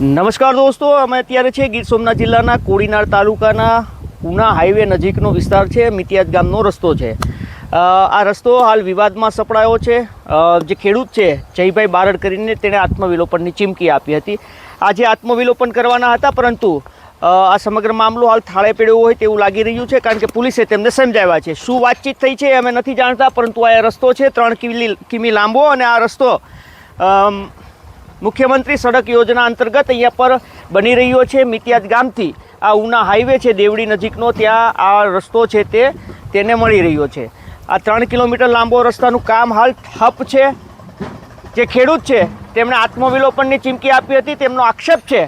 નમસ્કાર દોસ્તો, અમે અત્યારે છે ગીર સોમનાથ જિલ્લાના કોડીનાર તાલુકાના ઉના હાઈવે નજીકનો વિસ્તાર છે, મિતિયાદ ગામનો રસ્તો છે. આ રસ્તો હાલ વિવાદમાં સપડાયો છે. જે ખેડૂત છે, જયભાઈ બારડ કરીને તેણે આત્મવિલોપનની ચીમકી આપી હતી. આજે આત્મવિલોપન કરવાના હતા, પરંતુ આ સમગ્ર મામલો હાલ થાળે પડ્યો હોય તેવું લાગી રહ્યું છે, કારણ કે પોલીસે તેમને સમજાવ્યા છે. શું વાતચીત થઈ છે, અમે નથી જાણતા, પરંતુ આ રસ્તો છે, ત્રણ કિમી કિમી લાંબો અને આ રસ્તો મુખ્યમંત્રી સડક યોજના અંતર્ગત અહીંયા પર બની રહ્યો છે મિતિયાદ ગામથી. આ ઉના હાઈવે છે, દેવડી નજીકનો, ત્યાં આ રસ્તો છે તે, તેને મળી રહ્યો છે. આ ત્રણ કિલોમીટર લાંબો રસ્તાનું કામ હાલ ઠપ છે. જે ખેડૂત છે, તેમણે આત્મવિલોપનની ચીમકી આપી હતી. તેમનો આક્ષેપ છે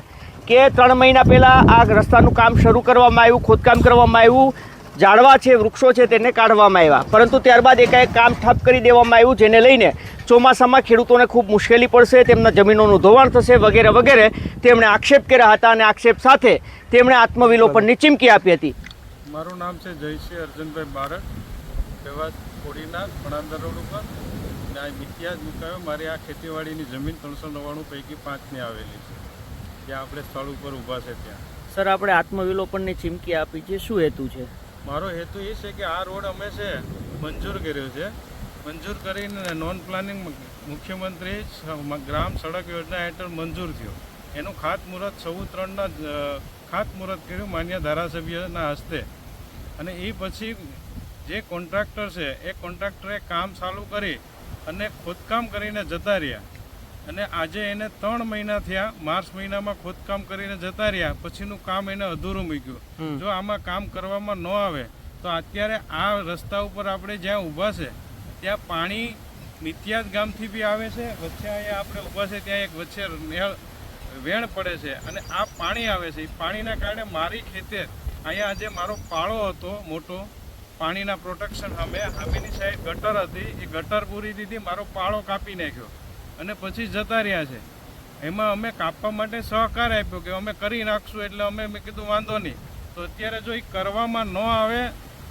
કે ત્રણ મહિના પહેલાં આ રસ્તાનું કામ શરૂ કરવામાં આવ્યું, ખોદકામ કરવામાં આવ્યું. ઝાડવા છે વૃક્ષો છે તેને કાઢવામાં આવ્યા. પરંતુ ત્યારબાદ એકાએક કામ ઠપ કરી દેવામાં આવ્યું જેને લઈને ચોમાસામાં ખેડૂતોને ખૂબ મુશ્કેલી પડશે તેમના જમીનોનું ધોવાણ થશે વગેરે વગેરે તેમણે આક્ષેપ કર્યા હતા અને આક્ષેપ સાથે તેમણે આત્મવિલોપનની ચીમકી આપી હતી. મારું નામ છે જયસિંહ અર્જુનભાઈ બારક રહેવાસ કોડીના ભણાંદર રોડ ઉપર. અને આ મિતિયાજ મુકાયો મારી આ ખેતીવાડીની જમીન ત્રણસો નવ્વાણું પૈકી પાંચની આવેલી છે. ત્યાં આપણે સ્થળ ઉપર ઊભા છે ત્યાં. સર આપણે આત્મવિલોપનની ચીમકી આપી છે શું હેતુ છે? મારો હેતુ એ છે કે આ રોડ અમે છે મંજૂર કર્યો છે. મંજૂર કરીને નોન પ્લાનિંગ મુખ્યમંત્રી ગ્રામ સડક યોજના હેઠળ મંજૂર થયો. એનું ખાતમુહૂર્ત સૌ ત્રણના ખાતમુહૂર્ત કર્યું માન્ય ધારાસભ્યના હસ્તે. અને એ પછી જે કોન્ટ્રાક્ટર છે, એ કોન્ટ્રાક્ટરે કામ ચાલુ કરી અને ખોદકામ કરીને જતા રહ્યા. અને આજે એને ત્રણ મહિના થયા માર્ચ મહિનામાં ખોદકામ કરીને જતા રહ્યા. પછીનું કામ એને અધૂરું મૂક્યું. જો આમાં કામ કરવામાં ન આવે તો અત્યારે આ રસ્તા ઉપર આપણે જ્યાં ઊભા છે ત્યાં પાણી મિતિયાદ ગામથી બી આવે છે વચ્ચે અહીંયા આપણે ઊભા છે ત્યાં એક વચ્ચે વેણ પડે છે. અને આ પાણી આવે છે. એ પાણીના કારણે મારી ખેતર અહીંયા જે મારો પાળો હતો મોટો. પાણીના પ્રોટેક્શન અમે હામીની સાઈડ ગટર હતી. એ ગટર પૂરી દીધી મારો પાળો કાપી નાખ્યો. અને પછી જતા રહ્યા છે. એમાં અમે કાપવા માટે સહકાર આપ્યો કે અમે કરી નાખશું એટલે અમે મેં કીધું વાંધો નહીં. તો અત્યારે જો એ કરવામાં ન આવે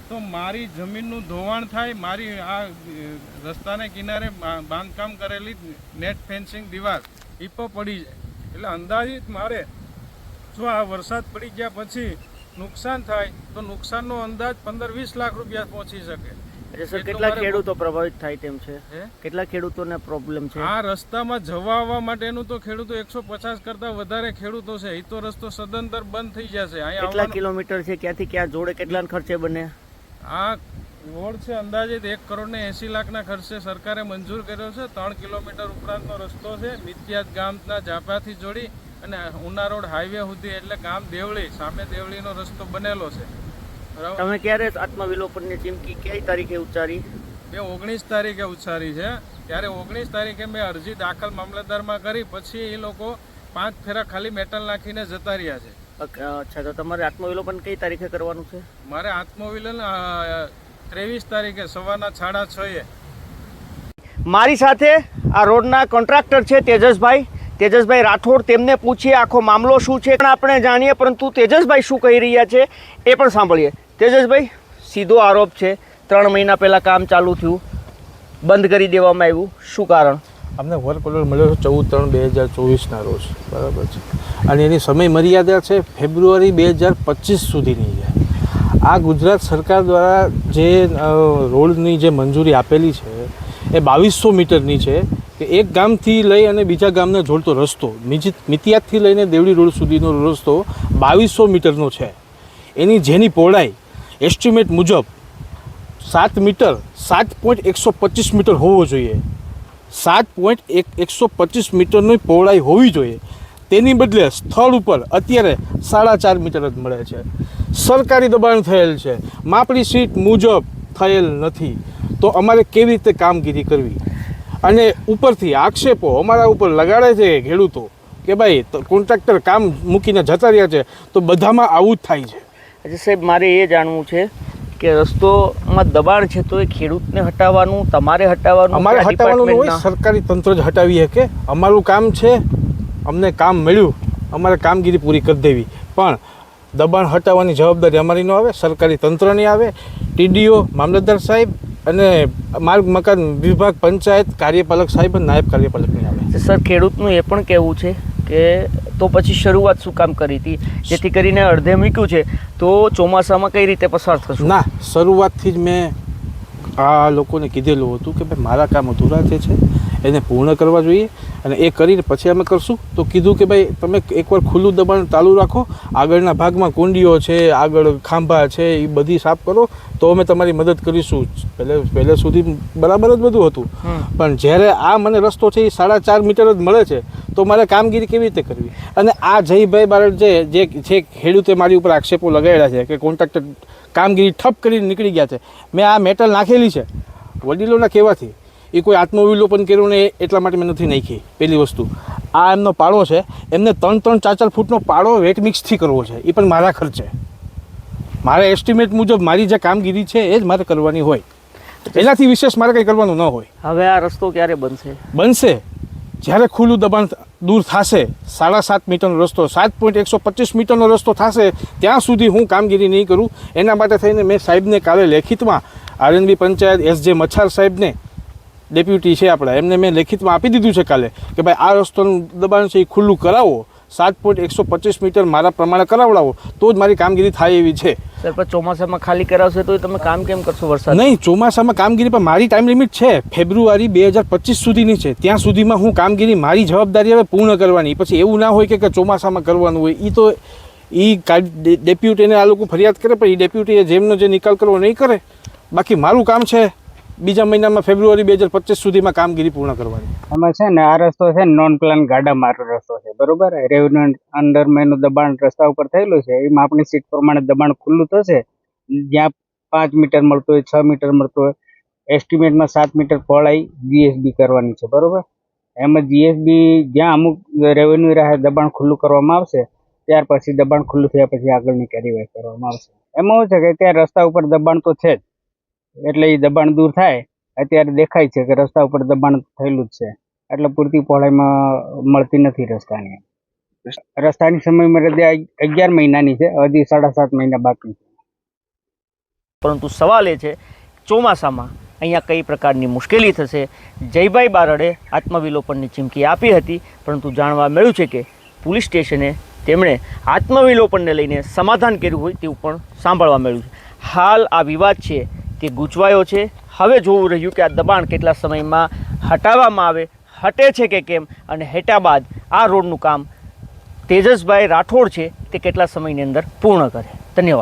તો મારી જમીનનું ધોવાણ થાય, મારી આ રસ્તાને કિનારે બાંધકામ કરેલી નેટ ફેન્સિંગ દિવાલ એ પડી જાય. એટલે અંદાજિત મારે જો આ વરસાદ પડી ગયા પછી નુકસાન થાય તો નુકસાનનો અંદાજ પંદર વીસ લાખ રૂપિયા પહોંચી શકે. એટલે સર કેટલા ખેડૂતો પ્રભાવિત થાય તેમ છે? કેટલા ખેડૂતોને પ્રોબ્લેમ છે? આ રસ્તામાં જવા આવવા માટેનું તો ખેડૂતો એકસો પચાસ કરતા વધારે ખેડૂતો છે. એ તો રસ્તો સદંતર બંધ થઈ જશે. કેટલા કિલોમીટર છે? ક્યાંથી ક્યાં જોડે કેટલા ખર્ચે બને? આ રોડ છે અંદાજિત એક કરોડ ને એસી લાખના ખર્ચે સરકારે મંજૂર કર્યો છે. ત્રણ કિલોમીટર ઉપરાંતનો રસ્તો છે. મિત્યાદ ગામના જાપાથી જોડી અને ઉના રોડ હાઈવે સુધી એટલે ગામ દેવળી સામે દેવળીનો રસ્તો બનેલો છે. તમે ક્યારે આત્મવિલોપનની ચીમકી કઈ તારીખે ઉચ્ચારી? મેં ઓગણીસ તારીખે ઉચ્ચારી છે. ત્યારે ઓગણીસ તારીખે મેં અરજી દાખલ મામલતદારમાં કરી. પછી એ લોકો પાંચ ફેરા ખાલી મેટલ નાખીને જતા રહ્યા છે. અચ્છા તો તમારે આત્મવિલોપન કઈ તારીખે કરવાનું છે? મારે આત્મવિલોપન ત્રેવીસ તારીખે સવારના સાડા છ એ મારી સાથે આ રોડના કોન્ટ્રાક્ટર છે તેજસભાઈ. તેજસભાઈ રાઠોડ તેમને પૂછીએ આખો મામલો શું છે. પણ આપણે જાણીએ પરંતુ તેજસભાઈ શું કહી રહ્યા છે એ પણ સાંભળીએ. તેજસભાઈ, સીધો આરોપ છે, ત્રણ મહિના પહેલાં કામ ચાલુ થયું, બંધ કરી દેવામાં આવ્યું. શું કારણ? અમને વર્ક ઓર્ડર મળ્યો છે ચૌદ ત્રણ બે હજાર ચોવીસના રોજ. બરાબર છે. અને એની સમય મર્યાદા છે ફેબ્રુઆરી બે હજાર પચીસ સુધીની છે. આ ગુજરાત સરકાર દ્વારા જે રોડની જે મંજૂરી આપેલી છે, એ બાવીસો મીટરની છે કે એક ગામથી લઈ અને બીજા ગામને જોડતો રસ્તો, મિજિત, મિતિયાદથી લઈને દેવડી રોડ સુધીનો રસ્તો બાવીસો મીટરનો છે. એની જેની પહોળાઈ એસ્ટિમેટ મુજબ સાત મીટર, સાત પોઈન્ટ એકસો પચીસ મીટર હોવો જોઈએ. સાત પોઈન્ટ એક, એકસો પચીસ મીટરની પહોળાઈ હોવી જોઈએ. તેની બદલે સ્થળ ઉપર અત્યારે સાડા ચાર મીટર જ મળે છે. સરકારી દબાણ થયેલ છે. માપણી સીટ મુજબ થયેલ નથી. તો અમારે કેવી રીતે કામગીરી કરવી? અને ઉપરથી આક્ષેપો અમારા ઉપર લગાડે છે ખેડૂતો કે ભાઈ કોન્ટ્રાક્ટર કામ મૂકીને જતા રહ્યા છે, તો બધામાં આવું જ થાય છે. અચ્છા સાહેબ મારે એ જાણવું છે કે રસ્તોમાં દબાણ છે તો એ ખેડૂતને હટાવવાનું તમારે હટાવવાનું અમારે હટાવવાનું હોય સરકારી તંત્ર જ હટાવી શકે. અમારું કામ છે અમને કામ મળ્યું અમારે કામગીરી પૂરી કરી દેવી. પણ દબાણ હટાવવાની જવાબદારી અમારી ન આવે સરકારી તંત્રની આવે. ટીડીઓ મામલતદાર સાહેબ અને માર્ગ મકાન વિભાગ પંચાયત કાર્યપાલક સાહેબ અને નાયબ કાર્યપાલકની આવે. સર ખેડૂતનું એ પણ કહેવું છે કે તો પછી શરૂઆત શું કામ કરી હતી? જેથી કરીને અડધે મૂક્યું છે. તો ચોમાસામાં કઈ રીતે પસાર થશું? ના, શરૂઆતથી જ મેં આ લોકોને કીધેલું હતું કે ભાઈ, મારા કામ અધૂરા જે છે. એને પૂર્ણ કરવા જોઈએ અને એ કરીને પછી અમે કરશું. તો કીધું કે ભાઈ તમે એકવાર ખુલ્લું દબાણ ચાલુ રાખો. આગળના ભાગમાં કુંડીઓ છે આગળ ખાંભા છે એ બધી સાફ કરો. તો અમે તમારી મદદ કરીશું. પહેલે પહેલે સુધી બરાબર જ બધું હતું. પણ જ્યારે આ મને રસ્તો છે એ સાડા ચાર મીટર જ મળે છે તો મારે કામગીરી કેવી રીતે કરવી? અને આ જયભાઈ બારડ જે જે છે ખેડૂતે મારી ઉપર આક્ષેપો લગાવેલા છે કે કોન્ટ્રાક્ટર કામગીરી ઠપ કરીને નીકળી ગયા છે. મેં આ મેટલ નાખેલી છે. વડીલોના કહેવાથી. એ કોઈ આત્મવિલોપન કર્યું ને એટલા માટે મેં નથી નાખી પહેલી વસ્તુ. આ એમનો પાડો છે એમને ત્રણ ત્રણ ચાર ચાર ફૂટનો પાડો વેટ મિક્સથી કરવો છે એ પણ મારા ખર્ચે. મારા એસ્ટિમેટ મુજબ મારી જે કામગીરી છે એ જ મારે કરવાની હોય. એનાથી વિશેષ મારે કંઈ કરવાનું ન હોય. હવે આ રસ્તો ક્યારે બનશે? બનશે. જ્યારે ખુલ્લું દબાણ દૂર થશે સાડા સાત મીટરનો રસ્તો સાત પોઈન્ટ એકસો પચીસ મીટરનો રસ્તો થશે ત્યાં સુધી હું કામગીરી નહીં કરું. એના માટે થઈને મેં સાહેબને કાલે લેખિતમાં આરએનબી પંચાયત એસ જે મચ્છાર સાહેબને ડેપ્યુટી છે આપણા. એમને મેં લેખિતમાં આપી દીધું છે કાલે કે ભાઈ આ રસ્તોનું દબાણ છે એ ખુલ્લું કરાવો. સાત પોઈન્ટ એકસો પચીસ મીટર મારા પ્રમાણે કરાવડાવો. તો જ મારી કામગીરી થાય એવી છે. સર પણ ચોમાસામાં ખાલી કરાવશે તો તમે કામ કેમ કરશો વરસાદ? નહીં ચોમાસામાં કામગીરી પણ મારી ટાઈમ લિમિટ છે. ફેબ્રુઆરી બે હજાર પચીસ સુધીની છે. ત્યાં સુધીમાં હું કામગીરી મારી જવાબદારી હવે પૂર્ણ કરવાની. પછી એવું ના હોય કે ચોમાસામાં કરવાનું હોય. એ તો એ ડેપ્યુટીને આ લોકો ફરિયાદ કરે પણ એ ડેપ્યુટીએ જેમનો જે નિકાલ કરવો નહીં કરે. બાકી મારું કામ છે બીજા મહિનામાં ફેબ્રુઆરી બે હજાર પચીસ સુધીમાં કામગીરી પૂર્ણ કરવાની. એમાં છે ને, આ રસ્તો છે નોન પ્લાન ગાડા મારો રસ્તો છે, બરોબર? રેવન્યુ અંડર મેનું દબાણ રસ્તા ઉપર થયેલું છે, એમાં આપણી સીટ પ્રમાણે દબાણ ખુલ્લું થશે. જ્યાં પાંચ મીટર મળતું હોય, છ મીટર મળતું હોય એસ્ટિમેટમાં સાત મીટર પહોળાઈ જીએસબી કરવાની છે, બરોબર? એમાં જીએસબી જ્યાં અમુક રેવન્યુ રાહે, દબાણ ખુલ્લું કરવામાં આવશે, ત્યાર પછી દબાણ ખુલ્લું થયા પછી આગળની કાર્યવાહી કરવામાં આવશે. એમાં શું છે કે ત્યાં રસ્તા ઉપર દબાણ તો છે જ. એટલે એ દબાણ દૂર થાય, અત્યારે દેખાય છે કે રસ્તા ઉપર દબાણ થયેલું જ છે. એટલે પૂરતી પહોળાઈમાં મળતી નથી રસ્તાની. રસ્તાની સમય મર્યાદા અગિયાર મહિનાની છે, હજી સાડા સાત મહિના બાકી છે. પરંતુ સવાલ એ છે, ચોમાસામાં અહીંયા કઈ પ્રકારની મુશ્કેલી થશે? જયભાઈ બારડે આત્મવિલોપનની ચીમકી આપી હતી, પરંતુ જાણવા મળ્યું છે કે પોલીસ સ્ટેશને તેમણે આત્મવિલોપનને લઈને સમાધાન કર્યું હોય તેવું પણ સાંભળવા મળ્યું છે. હાલ આ વિવાદ છે તે ગૂંચવાયો છે. હવે જોવું રહ્યું કે આ દબાણ કેટલા સમયમાં હટાવવામાં આવે, હટે છે કે કેમ અને હેટા બાદ આ રોડનું કામ તેજસભાઈ રાઠોડ છે તે કેટલા સમયની અંદર પૂર્ણ કરે. ધન્યવાદ.